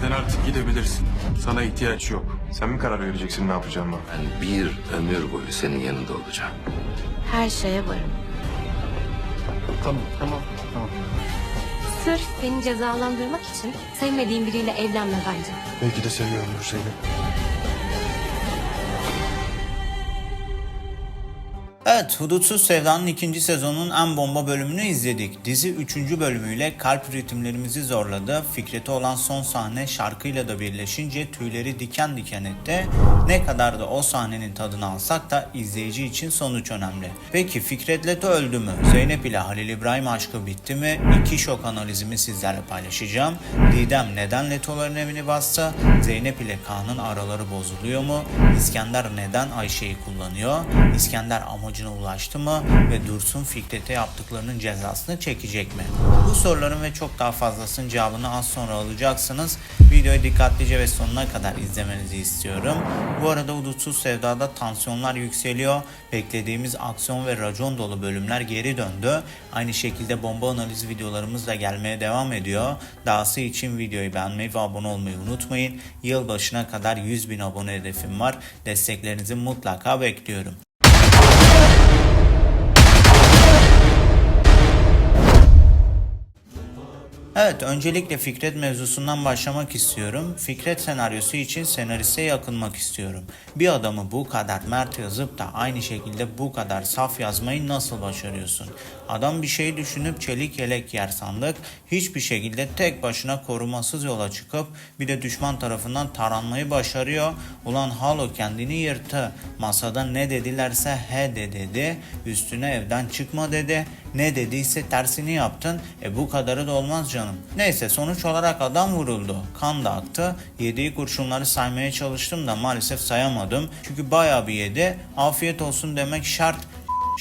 Sen artık gidebilirsin. Sana ihtiyaç yok. Sen mi karar vereceksin ne yapacağıma? Ben bir ömür boyu senin yanında olacağım. Her şeye varım. Tamam, tamam, tamam. Sırf beni cezalandırmak için sevmediğin biriyle evlenme bence. Belki de seviyorumdur seni. Evet, Hudutsuz Sevda'nın ikinci sezonun en bomba bölümünü izledik. Dizi üçüncü bölümüyle kalp ritimlerimizi zorladı. Fikret'e olan son sahne şarkıyla da birleşince tüyleri diken diken etti. Ne kadar da o sahnenin tadını alsak da izleyici için sonuç önemli. Peki Fikret Leto öldü mü? Zeynep ile Halil İbrahim aşkı bitti mi? İki şok analizimi sizlerle paylaşacağım. Didem neden Leto'ların evini bastı? Zeynep ile Kaan'ın araları bozuluyor mu? İskender neden Ayşe'yi kullanıyor? İskender amacına ulaştı mı? Ve Dursun Fikret'e yaptıklarının cezasını çekecek mi? Bu soruların ve çok daha fazlasının cevabını az sonra alacaksınız. Videoyu dikkatlice ve sonuna kadar izlemenizi istiyorum. Bu arada Hudutsuz Sevda'da tansiyonlar yükseliyor. Beklediğimiz aksiyon ve racon dolu bölümler geri döndü. Aynı şekilde bomba analiz videolarımız da gelmeye devam ediyor. Dahası için videoyu beğenmeyi ve abone olmayı unutmayın. Yılbaşına kadar 100 bin abone hedefim var. Desteklerinizi mutlaka bekliyorum. Evet, öncelikle Fikret mevzusundan başlamak istiyorum. Fikret senaryosu için senariste yakınmak istiyorum. Bir adamı bu kadar mert yazıp da aynı şekilde bu kadar saf yazmayı nasıl başarıyorsun? Adam bir şey düşünüp çelik yelek yer sandık. Hiçbir şekilde tek başına korumasız yola çıkıp bir de düşman tarafından taranmayı başarıyor. Ulan Halo kendini yırttı. Masada ne dedilerse he de dedi. Üstüne evden çıkma dedi. Ne dediyse tersini yaptın. E bu kadarı da olmaz canım. Neyse sonuç olarak adam vuruldu. Kan da aktı. Yediği kurşunları saymaya çalıştım da maalesef sayamadım. Çünkü bayağı bir yedi. Afiyet olsun demek şart.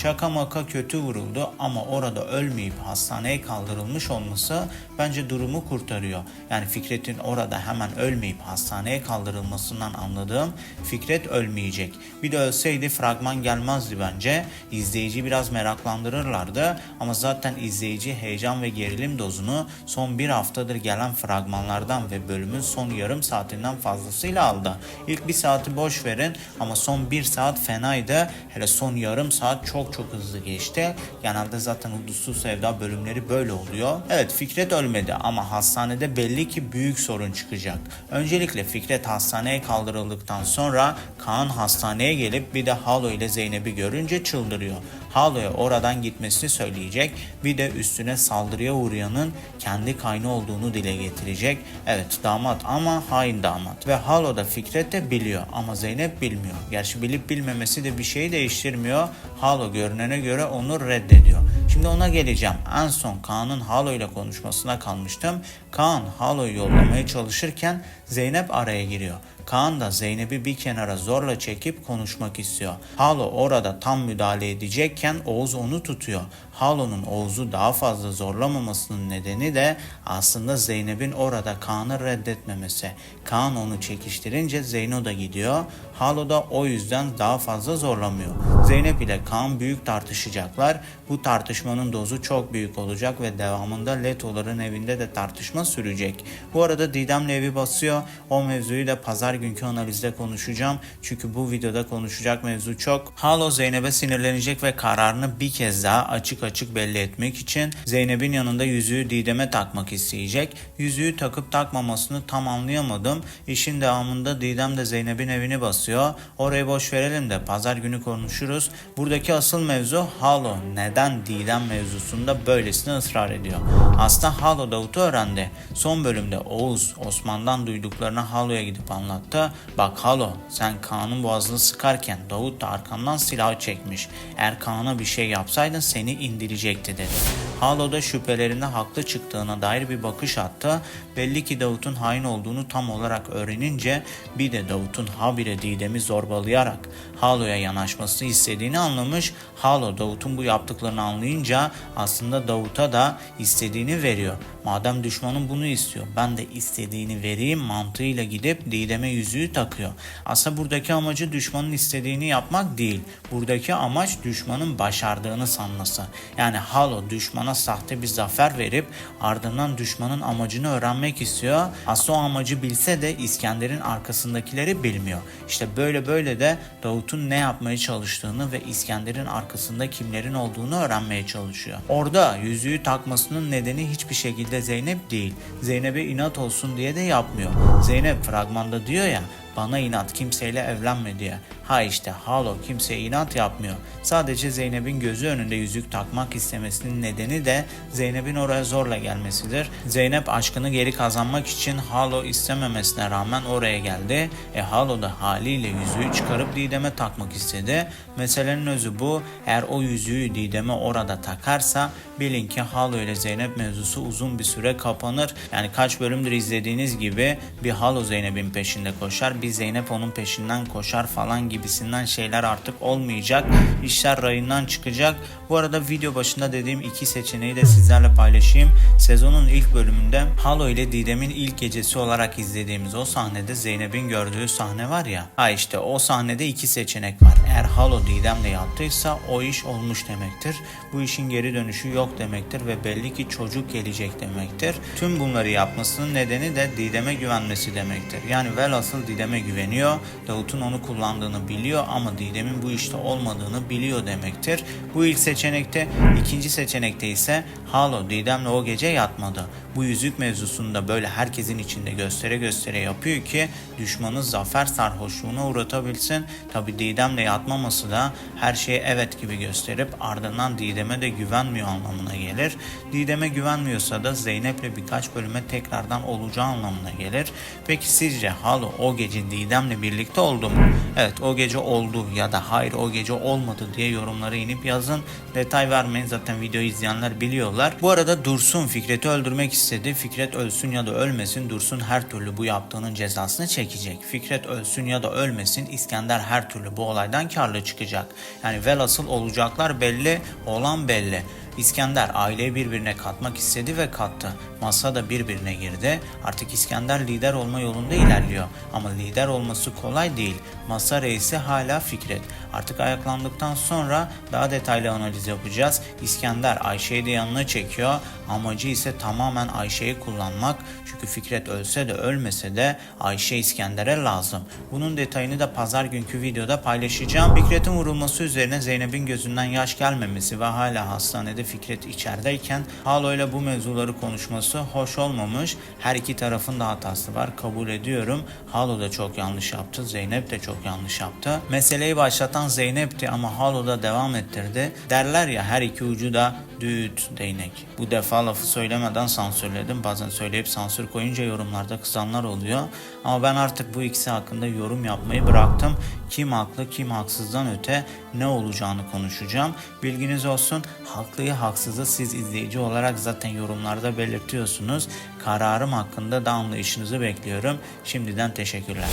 Şaka maka kötü vuruldu ama orada ölmeyip hastaneye kaldırılmış olması bence durumu kurtarıyor. Yani Fikret'in orada hemen ölmeyip hastaneye kaldırılmasından anladığım Fikret ölmeyecek. Bir de ölseydi fragman gelmezdi bence. İzleyici biraz meraklandırırlardı ama zaten izleyici heyecan ve gerilim dozunu son bir haftadır gelen fragmanlardan ve bölümün son yarım saatinden fazlasıyla aldı. İlk bir saati boş verin ama son bir saat fenaydı. Hele son yarım saat çok çok hızlı geçti. Genelde zaten Hudutsuz Sevda bölümleri böyle oluyor. Evet Fikret ölmedi ama hastanede belli ki büyük sorun çıkacak. Öncelikle Fikret hastaneye kaldırıldıktan sonra Kaan hastaneye gelip bir de Halo ile Zeynep'i görünce çıldırıyor. Halo'ya oradan gitmesini söyleyecek. Bir de üstüne saldırıya uğrayanın kendi kaynı olduğunu dile getirecek. Evet damat ama hain damat. Ve Halo da Fikret de biliyor ama Zeynep bilmiyor. Gerçi bilip bilmemesi de bir şey değiştirmiyor. Halo görünene göre onu reddediyor. Şimdi ona geleceğim. En son Kaan'ın Halo ile konuşmasına kalmıştım. Kaan Halo'yu yollamaya çalışırken Zeynep araya giriyor. Kaan da Zeynep'i bir kenara zorla çekip konuşmak istiyor. Halo orada tam müdahale edecekken Oğuz onu tutuyor. Halo'nun Oğuz'u daha fazla zorlamamasının nedeni de aslında Zeynep'in orada Kaan'ı reddetmemesi. Kaan onu çekiştirince Zeyno da gidiyor. Halo da o yüzden daha fazla zorlamıyor. Zeynep ile Kaan büyük tartışacaklar. Bu tartışmanın dozu çok büyük olacak ve devamında Leto'ların evinde de tartışma sürecek. Bu arada Didem'le evi basıyor. O mevzuyu da pazar günkü analizde konuşacağım. Çünkü bu videoda konuşacak mevzu çok. Halo Zeynep'e sinirlenecek ve kararını bir kez daha açık açık belli etmek için Zeynep'in yanında yüzüğü Didem'e takmak isteyecek. Yüzüğü takıp takmamasını tam anlayamadım. İşin devamında Didem de Zeynep'in evini basıyor. Orayı boş verelim de pazar günü konuşuruz. Buradaki asıl mevzu Halo neden Didem mevzusunda böylesine ısrar ediyor. Aslında Halo Davut'u öğrendi. Son bölümde Oğuz Osman'dan duyduklarını Halo'ya gidip anlattı. Bak Halo sen Kaan'ın boğazını sıkarken Davut da arkandan silah çekmiş. Eğer Kaan'a bir şey yapsaydın seni indirecekti dedi. Halo da şüphelerinde haklı çıktığına dair bir bakış attı. Belli ki Davut'un hain olduğunu tam olarak öğrenince bir de Davut'un habire Didem'i zorbalayarak Halo'ya yanaşmasını istediğini anlamış. Halo Davut'un bu yaptıklarını anlayınca aslında Davut'a da istediğini veriyor. Madem düşmanım bunu istiyor ben de istediğini vereyim mantığıyla gidip Didem'e yüzüğü takıyor. Aslında buradaki amacı düşmanın istediğini yapmak değil. Buradaki amaç düşmanın başardığını sanması. Yani Halo düşmana sahte bir zafer verip ardından düşmanın amacını öğrenmek istiyor. Aslında o amacı bilse de İskender'in arkasındakileri bilmiyor. İşte böyle böyle de Davut'un ne yapmaya çalıştığını ve İskender'in arkasında kimlerin olduğunu öğrenmeye çalışıyor. Orada yüzüğü takmasının nedeni hiçbir şekilde Zeynep değil. Zeynep'e inat olsun diye de yapmıyor. Zeynep fragmanda diyor ya bana inat kimseyle evlenme diye. Ha işte Halo kimseye inat yapmıyor. Sadece Zeynep'in gözü önünde yüzük takmak istemesinin nedeni de Zeynep'in oraya zorla gelmesidir. Zeynep aşkını geri kazanmak için Halo istememesine rağmen oraya geldi. E Halo da haliyle yüzüğü çıkarıp Didem'e takmak istedi. Meselenin özü bu. Eğer o yüzüğü Didem'e orada takarsa bilin ki Halo ile Zeynep mevzusu uzun bir süre kapanır. Yani kaç bölümdür izlediğiniz gibi bir Halo Zeynep'in peşinde koşar, bir Zeynep onun peşinden koşar falan gibisinden şeyler artık olmayacak. İşler rayından çıkacak. Bu arada video başında dediğim iki seçeneği de sizlerle paylaşayım. Sezonun ilk bölümünde Halo ile Didem'in ilk gecesi olarak izlediğimiz o sahnede Zeynep'in gördüğü sahne var ya. Ha işte o sahnede iki seçenek var. Eğer Halo Didem'le yaptıysa o iş olmuş demektir. Bu işin geri dönüşü yok demektir ve belli ki çocuk gelecek demektir. Tüm bunları yapmasının nedeni de Didem'e güvenmesi demektir. Yani velhasıl Didem'e güveniyor. Davut'un onu kullandığını biliyor ama Didem'in bu işte olmadığını biliyor demektir. Bu ilk seçenekte. ikinci seçenekte ise Halo Didem'le o gece yatmadı. Bu yüzük mevzusunda böyle herkesin içinde göstere göstere yapıyor ki düşmanı zafer sarhoşluğuna uğratabilsin. Tabi Didem'le yatmaması da her şeye evet gibi gösterip ardından Didem'e de güvenmiyor anlamına gelir. Didem'e güvenmiyorsa da Zeynep'le birkaç bölüme tekrardan olacağı anlamına gelir. Peki sizce Halo o gece Didem'le birlikte oldu mu? Evet o gece oldu ya da hayır o gece olmadı diye yorumlara inip yazın. Detay vermeyin zaten videoyu izleyenler biliyorlar. Bu arada Dursun Fikret'i öldürmek istedi. Fikret ölsün ya da ölmesin Dursun her türlü bu yaptığının cezasını çekecek. Fikret ölsün ya da ölmesin İskender her türlü bu olaydan karlı çıkacak. Yani velhasıl olacaklar belli, olan belli. İskender aileyi birbirine katmak istedi ve kattı. Masa da birbirine girdi. Artık İskender lider olma yolunda ilerliyor. Ama lider olması kolay değil. Masa reisi hala Fikret. Artık ayaklandıktan sonra daha detaylı analiz yapacağız. İskender Ayşe'yi de yanına çekiyor. Amacı ise tamamen Ayşe'yi kullanmak. Çünkü Fikret ölse de ölmese de Ayşe İskender'e lazım. Bunun detayını da pazar günkü videoda paylaşacağım. Fikret'in vurulması üzerine Zeynep'in gözünden yaş gelmemesi ve hala hastanede Fikret içerideyken Halo ile bu mevzuları konuşması hoş olmamış. Her iki tarafın da hatası var kabul ediyorum. Halo da çok yanlış yaptı. Zeynep de çok yanlış yaptı. Meseleyi başlatan Zeynep'ti ama Halo da devam ettirdi. Derler ya her iki ucu da düğüt değnek. Bu defa lafı söylemeden sansürledim. Bazen söyleyip sansür koyunca yorumlarda kızanlar oluyor. Ama ben artık bu ikisi hakkında yorum yapmayı bıraktım. Kim haklı kim haksızdan öte ne olacağını konuşacağım. Bilginiz olsun haklıyı haksızı siz izleyici olarak zaten yorumlarda belirtiyorsunuz. Kararım hakkında da anlayışınızı bekliyorum. Şimdiden teşekkürler.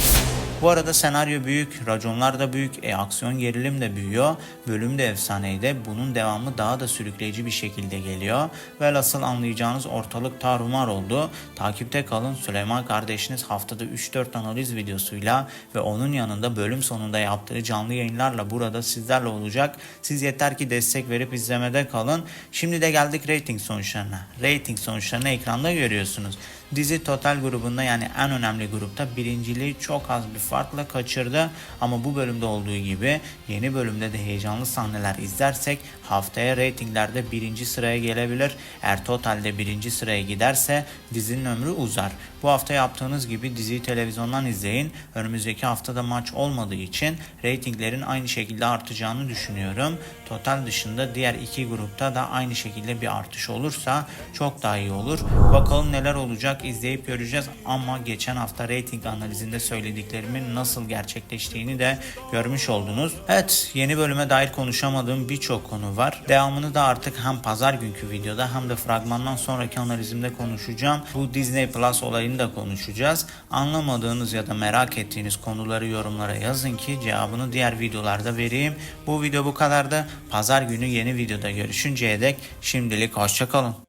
Bu arada senaryo büyük, raconlar da büyük, e, aksiyon gerilim de büyüyor. Bölüm de efsaneydi. Bunun devamı daha da sürükleyici bir şekilde geliyor. Velhasıl anlayacağınız ortalık tarumar oldu. Takipte kalın. Süleyman kardeşiniz haftada 3-4 analiz videosuyla ve onun yanında bölüm sonunda yaptığı canlı yayınlarla burada sizlerle olacak. Siz yeter ki destek verip izlemede kalın. Şimdi de geldik rating sonuçlarına. Rating sonuçlarını ekranda görüyorsunuz. Dizi Total grubunda yani en önemli grupta birinciliği çok az bir farkla kaçırdı. Ama bu bölümde olduğu gibi yeni bölümde de heyecanlı sahneler izlersek haftaya reytinglerde birinci sıraya gelebilir. Eğer totalde birinci sıraya giderse dizinin ömrü uzar. Bu hafta yaptığınız gibi diziyi televizyondan izleyin. Önümüzdeki haftada maç olmadığı için reytinglerin aynı şekilde artacağını düşünüyorum. Total dışında diğer iki grupta da aynı şekilde bir artış olursa çok daha iyi olur. Bakalım neler olacak izleyip göreceğiz ama geçen hafta reyting analizinde söylediklerimin nasıl gerçekleştiğini de görmüş oldunuz. Evet yeni bölüme dair konuşamadığım birçok konu var. Devamını da artık hem pazar günkü videoda hem de fragmandan sonraki analizimde konuşacağım. Bu Disney Plus olayını da konuşacağız. Anlamadığınız ya da merak ettiğiniz konuları yorumlara yazın ki cevabını diğer videolarda vereyim. Bu video bu kadar da pazar günü yeni videoda görüşünceye dek şimdilik hoşçakalın.